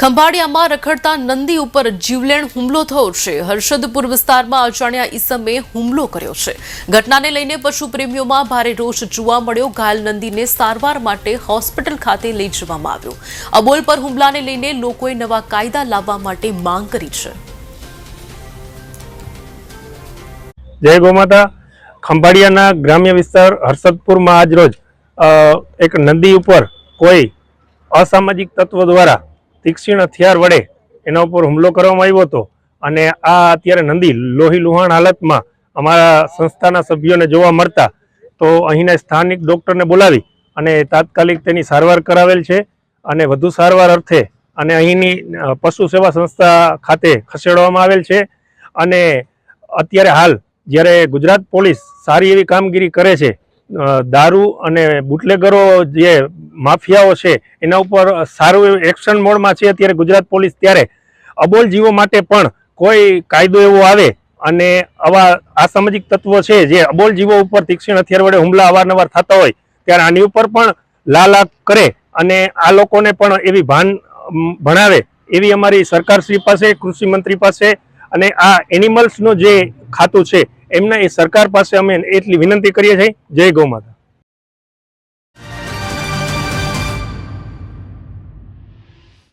ખંભાળિયામાં રખડતા નંદી ઉપર જીવલેણ હુમલો થયો છે. હર્ષદપુર વિસ્તારમાં અજાણ્યા ઈસમે હુમલો કર્યો છે. ઘટનાને લઈને પશુ પ્રેમીઓમાં ભારે રોષ જોવા મળ્યો. ઘાયલ નંદીને સારવાર માટે હોસ્પિટલ ખાતે લઈ જવામાં આવ્યો. અબોલ પર હુમલાને લઈને લોકોએ નવા કાયદા લાવવા માટે માંગ કરી છે. જય ગોમાતા ખંભાળિયાના ગ્રામ્ય વિસ્તાર હર્ષદપુરમાં આજ રોજ એક નદી ઉપર કોઈ અસામાજિક તત્વો દ્વારા તીક્ષ્ણ હથિયાર વડે એના ઉપર હુમલો કરવામાં આવ્યો હતો. અને આ અત્યારે નંદી લોહી લુહાણ હાલતમાં અમારા સંસ્થાના સભ્યોને જોવા મળતા તો અહીંના સ્થાનિક ડૉક્ટરને બોલાવી અને તાત્કાલિક તેની સારવાર કરાવેલ છે. અને વધુ સારવાર અર્થે અને અહીંની પશુ સેવા સંસ્થા ખાતે ખસેડવામાં આવેલ છે. અને અત્યારે હાલ જ્યારે ગુજરાત પોલીસ સારી એવી કામગીરી કરે છે દારૂ અને બુટલેગરો જે માફિયાઓ છે, એના ઉપર સારું એક્શન મોડમાં છે અત્યારે ગુજરાત પોલીસ ત્યારે. અબોલ જીવો માટે પણ કોઈ કાયદો એવો આવે અને આવા અસામાજિક તત્વો છે જે અબોલ જીવો ઉપર તીક્ષ્ણ હથિયાર વડે હુમલા અવારનવાર થતા હોય, ત્યારે આની ઉપર પણ લાલા કરે અને આ લોકોને પણ એવી ભાન ભણાવે એવી અમારી સરકારશ્રી પાસે, કૃષિ મંત્રી પાસે અને આ એનિમલ્સનું જે ખાતું છે, એમને એ સરકાર પાસે અમે એટલી વિનંતી કરીએ છીએ. જય ગૌ માતા.